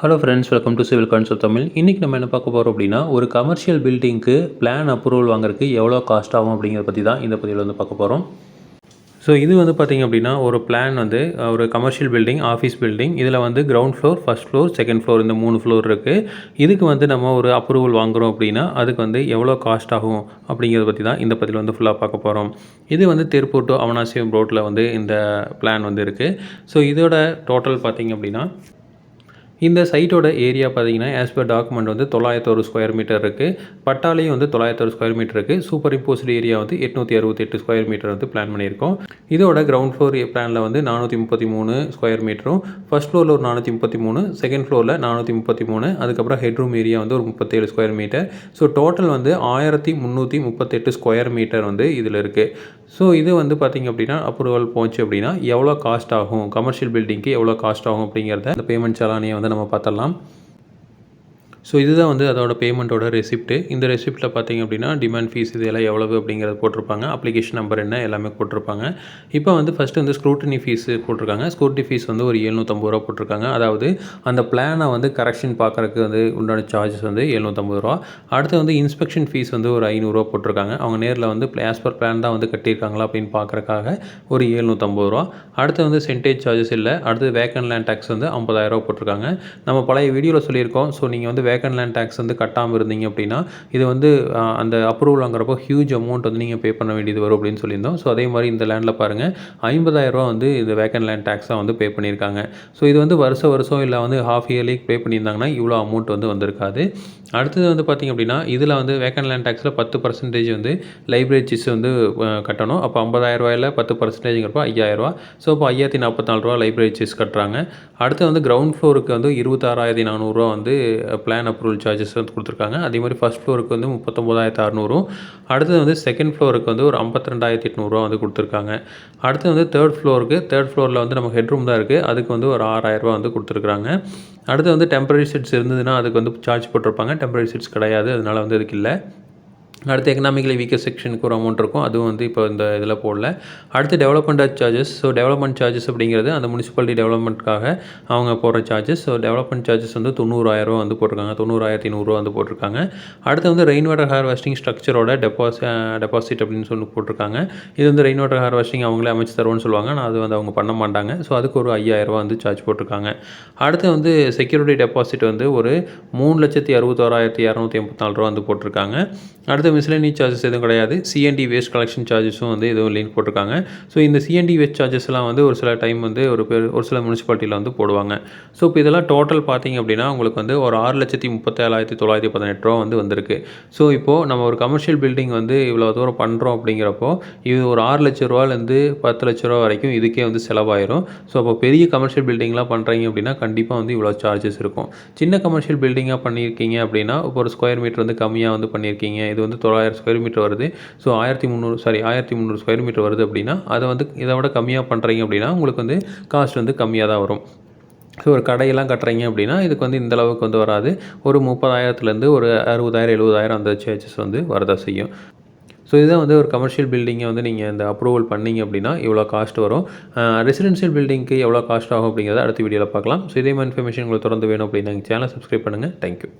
Hello friends welcome to civil concept Tamil இன்றைக்கி நம்ம என்ன பார்க்க போகிறோம் அப்படின்னா ஒரு கமர்ஷியல் பில்டிங்க்கு பிளான் அப்ரூவல் வாங்குறதுக்கு எவ்வளோ காஸ்ட் ஆகும் அப்படிங்கிறத பற்றி தான் இந்த பதிவில் வந்து பார்க்க போகிறோம் ஸோ இது வந்து பார்த்திங்க அப்படின்னா ஒரு பிளான் வந்து ஒரு கமர்ஷியல் பில்டிங் ஆஃபீஸ் பில்டிங் இதில் வந்து ground floor first floor second floor இந்த மூணு ஃப்ளோர் இருக்குது இதுக்கு வந்து நம்ம ஒரு அப்ரூவல் வாங்குகிறோம் அப்படின்னா அதுக்கு வந்து எவ்வளோ காஸ்ட் ஆகும் அப்படிங்கிறத பற்றி தான் இந்த பதிவில் வந்து ஃபுல்லாக பார்க்க போகிறோம் இது வந்து திருப்பூர் டு அவனாசியம் ரோட்டில் வந்து இந்த பிளான் வந்து இருக்குது ஸோ இதோட டோட்டல் பார்த்திங்க அப்படின்னா இந்த சைட்டோட ஏரியா பார்த்தீங்கன்னா ஆஸ் பர் டாக்குமெண்ட் வந்து தொள்ளாயிரத்தொரு ஸ்கொயர் மீட்டர் இருக்குது பட்டாலையும் வந்து தொள்ளாயிரத்தொரு ஸ்கொயர் மீட்டர் இருக்குது சூப்பர் இம்போஸ்ட் ஏரியா வந்து எட்நூற்றி அறுபத்தெட்டு ஸ்கொயர் மீட்டர் வந்து பிளான் பண்ணியிருக்கோம். இதோட கிரவுண்ட் ஃப்ளோர் பிளானில் வந்து நானூற்றி முப்பத்தி மூணு ஸ்கொயர் மீட்டரும் ஃபஸ்ட் ஃப்ளோரில் ஒரு நானூற்றி முப்பத்தி மூணு செகண்ட் ஃப்ளோரில் நானூற்றி முப்பத்தி மூணு அதுக்கப்புறம் ஹெட்ரூம் ஏரியா வந்து ஒரு முப்பத்தேழு ஸ்கொயர் மீட்டர் ஸோ டோட்டல் வந்து ஆயிரத்தி முந்நூற்றி முப்பத்தெட்டு ஸ்கொயர் மீட்டர் வந்து இதில் இருக்குது ஸோ இது வந்து பார்த்திங்க அப்படின்னா அப்ரூவல் போச்சு அப்படின்னா எவ்வளோ காஸ்ட் ஆகும்? கமர்ஷியல் பில்டிங்க்கு எவ்வளோ காஸ்ட் ஆகும் அப்படிங்கிறத இந்த பேமெண்ட் சலானியை வந்து நம்ம பார்த்துடலாம். ஸோ இதுதான் வந்து அதோட பேமெண்ட்டோட ரெசிப்ட்டு இந்த ரெசிப்ட்டில் பார்த்திங்க அப்படின்னா டிமாண்ட் ஃபீஸ் இது எல்லாம் எவ்வளவு அப்படிங்கிறது போட்டிருப்பாங்க. அப்ளிகேஷன் நம்பர் என்ன எல்லாமே போட்டிருப்பாங்க. இப்போ வந்து ஃபஸ்ட்டு வந்து ஸ்க்ரூட்டினி ஃபீஸ் போட்டிருக்காங்க. ஸ்க்ரூட்டினி ஃபீஸ் வந்து ஒரு எழுநூற்றம்பது ரூபா போட்டிருக்காங்க. அதாவது அந்த பிளானை வந்து கரெக்ஷன் பார்க்குறதுக்கு வந்து உண்டான சார்ஜஸ் வந்து எழுநூற்றம்பது ரூபா. அடுத்து வந்து இன்ஸ்பெக்ஷன் ஃபீஸ் வந்து ஒரு ஐநூறுரூவா போட்டிருக்காங்க. அவங்க நேரில் வந்து ஆஸ் பர் பிளான் தான் வந்து கட்டியிருக்காங்களா அப்படின்னு பார்க்குறக்காக ஒரு எழுநூற்றம்பது ரூபா. அடுத்து வந்து சென்டேஜ் சார்ஜஸ் இல்லை. அடுத்து வேக்கன் லேண்ட் டேக்ஸ் வந்து ஐம்பதாயிரரூவா போட்டிருக்காங்க. நம்ம பழைய வீடியோவில் சொல்லியிருக்கோம். ஸோ நீங்கள் வந்து வேக்கன் லேண்ட் டேக்ஸ் வந்து கட்டாமல் இருந்தீங்க அப்படின்னா இது வந்து அந்த அப்ரூவல் வாங்குறப்போ ஹியூஜ் அமௌண்ட் வந்து நீங்கள் பே பண்ண வேண்டியது வரும் அப்படின்னு சொல்லியிருந்தோம். ஸோ அதே மாதிரி இந்த லேண்டில் பாருங்கள் ஐம்பதாயிரரூவா வந்து இந்த வேக்கன் லேண்ட் டேக்ஸாக வந்து பே பண்ணியிருக்காங்க. ஸோ இது வந்து வருஷம் வருஷம் இல்லை வந்து ஹாஃப் இயர்லி பே பண்ணியிருந்தாங்கன்னா இவ்வளோ அமௌண்ட் வந்து வந்திருக்காது. அடுத்தது வந்து பார்த்திங்க அப்படின்னா இதில் வந்து வேக்கன் லேண்ட் டேக்ஸில் பத்து பர்சன்டேஜ் வந்து லைப்ரரிச்சிஸ் வந்து கட்டணும். அப்போ ஐம்பதாயிரம் ரூபாயில் பத்து பர்சன்டேஜுங்கிறப்போ ஐயாயிரரூவா ஸோ இப்போ ஐயாயிரத்தி நாற்பத்தி நாலு ரூபா லைப்ரரிச்சிஸ் கட்டுறாங்க. அடுத்து வந்து கிரவுண்ட் ஃப்ளோருக்கு வந்து இருபத்தாறாயிரத்தி நானூறுரூவா வந்து பிளான் அப்ரூவல் சார்ஜஸ் வந்து கொடுத்துருக்காங்க. அதே மாதிரி ஃபஸ்ட் ஃப்ளோருக்கு வந்து முப்பத்தொம்போதாயிரத்து அறநூறும் அடுத்தது வந்து செகண்ட் ஃப்ளோருக்கு வந்து ஒரு ஐம்பத்தி ரெண்டாயிரத்தி எட்நூறுரூவா வந்து கொடுத்துருக்காங்க. அடுத்து வந்து தேர்ட் ஃப்ளோருக்கு தேர்ட் ஃப்ளோரில் வந்து நம்ம ஹெட்ரூம் தான் இருக்குது அதுக்கு வந்து ஒரு ஆறாயிரரூவா வந்து கொடுத்துருக்குறாங்க அடுத்து வந்து டெம்பரரி செட்ஸ் இருந்ததுன்னா அதுக்கு வந்து சார்ஜ் போட்டிருப்பாங்க. டெம்பரரி செட்ஸ் கிடையாது. அதனால் வந்து அதுக்கு இல்லை. அடுத்து எக்கனாமிக்கலி வீக்கர் செக்ஷனுக்கு ஒரு அமௌண்ட் இருக்கும். அதுவும் வந்து இப்போ இந்த இதில் போடல. அடுத்து development charges so development charges அப்படிங்கிறது அந்த முனிசிபாலிட்டி டெவலப்மெண்ட்காக அவங்க போடுற சார்ஜஸ் ஸோ டெவலப்மெண்ட் சார்ஜஸ் வந்து தொண்ணூறாயிரம் வந்து போட்டிருக்காங்க. தொண்ணூறாயிரத்தி நூறுரூவா வந்து போட்டிருக்காங்க. அடுத்து வந்து ரெயின் வாட்டர் ஹார்வெஸ்டிங் ஸ்ட்ரக்சரோட டெபாசி டெபாசிட் அப்படின்னு சொல்லி போட்டிருக்காங்க. இது வந்து ரெயின் வாட்டர் ஹார்வெஸ்டிங் அவங்களே அமைச்சு தருவோம்னு சொல்லுவாங்க. ஆனால் அது வந்து அவங்க பண்ண மாட்டாங்க. ஸோ அதுக்கு ஒரு ஐயாயிரரூவா வந்து சார்ஜ் போட்டிருக்காங்க. அடுத்து வந்து செக்யூரிட்டி டெபாசிட் வந்து ஒரு மூணு லட்சத்தி அறுபத்தோராயிரத்தி இரநூத்தி எண்பத்தி நாலு ரூபா வந்து போட்டிருக்காங்க. அடுத்து மிஸ்லனி சார்ஜஸ் எதுவும் கிடையாது. சிஎன்டி வேஸ்ட் கலெக்ஷன் சார்ஜஸும் வந்து எதுவும் லிங்க் போட்டிருக்காங்க. ஸோ இந்த சிஎன்டி வேஸ்ட் சார்ஜஸ்லாம் வந்து ஒரு சில டைம் வந்து ஒரு பேர் ஒரு சில முனிசிபாலிட்டியில் வந்து போடுவாங்க. ஸோ இப்போ இதெல்லாம் டோட்டல் பார்த்திங்க அப்படின்னா உங்களுக்கு வந்து ஒரு ஆறு லட்சத்தி முப்பத்தேழாயிரத்தி தொள்ளாயிரத்தி பதினெட்டு ரூபா வந்து வந்திருக்கு. ஸோ இப்போது நம்ம ஒரு கமர்ஷியல் பில்டிங் வந்து இவ்வளோ தூரம் பண்ணுறோம் அப்படிங்கிறப்போ இது ஒரு ஆறு லட்ச ரூபாலேருந்து பத்து லட்ச ரூபா வரைக்கும் இதுக்கே வந்து செலவாயிரும். ஸோ அப்போ பெரிய கமர்ஷியல் பில்டிங்லாம் பண்ணுறீங்க அப்படின்னா கண்டிப்பாக வந்து இவ்வளோ சார்ஜஸ் இருக்கும். சின்ன கமர்ஷியல் பில்டிங்காக பண்ணியிருக்கீங்க அப்படின்னா இப்போ ஒரு ஸ்கொயர் மீட்டர் வந்து கம்மியாக வந்து பண்ணியிருக்கீங்க. இது வந்து தொள்ளாயிரம் ஸ்கொயர் மீட்டர் வருது. ஸோ ஆயிரத்தி முந்நூறு சாரி ஆயிரத்தி முந்நூறு ஸ்கொயர் மீட்டர் வருது அப்படின்னா அதை வந்து இதை விட கம்மியாக பண்ணுறீங்க அப்படின்னா உங்களுக்கு வந்து காஸ்ட் வந்து கம்மியாக தான் வரும். ஸோ ஒரு கடையெல்லாம் கட்டுறீங்க அப்படின்னா இதுக்கு வந்து இந்த அளவுக்கு வந்து வராது. ஒரு முப்பதாயிரத்துலேருந்து ஒரு அறுபதாயிரம் எழுபதாயிரம் அந்த சேர்ஜஸ் வந்து வரதா செய்யும். ஸோ இதுதான் வந்து ஒரு கமர்ஷியல் பில்டிங்கை வந்து நீங்கள் இந்த அப்ரூவல் பண்ணிங்க அப்படின்னா இவ்வளோ காஸ்ட் வரும். ரெசிடென்ஷியல் பில்டிங்க்கு எவ்வளோ காஸ்ட் ஆகும் அப்படிங்கிறத அடுத்த வீடியோவில் பார்க்கலாம். ஸோ இதே மாதிரி இன்ஃபர்மேஷன் உங்களுக்கு தொடர்ந்து வேணும் அப்படின்னா சேனல் சப்ஸ்கிரைப் பண்ணுங்கள் தேங்க்யூ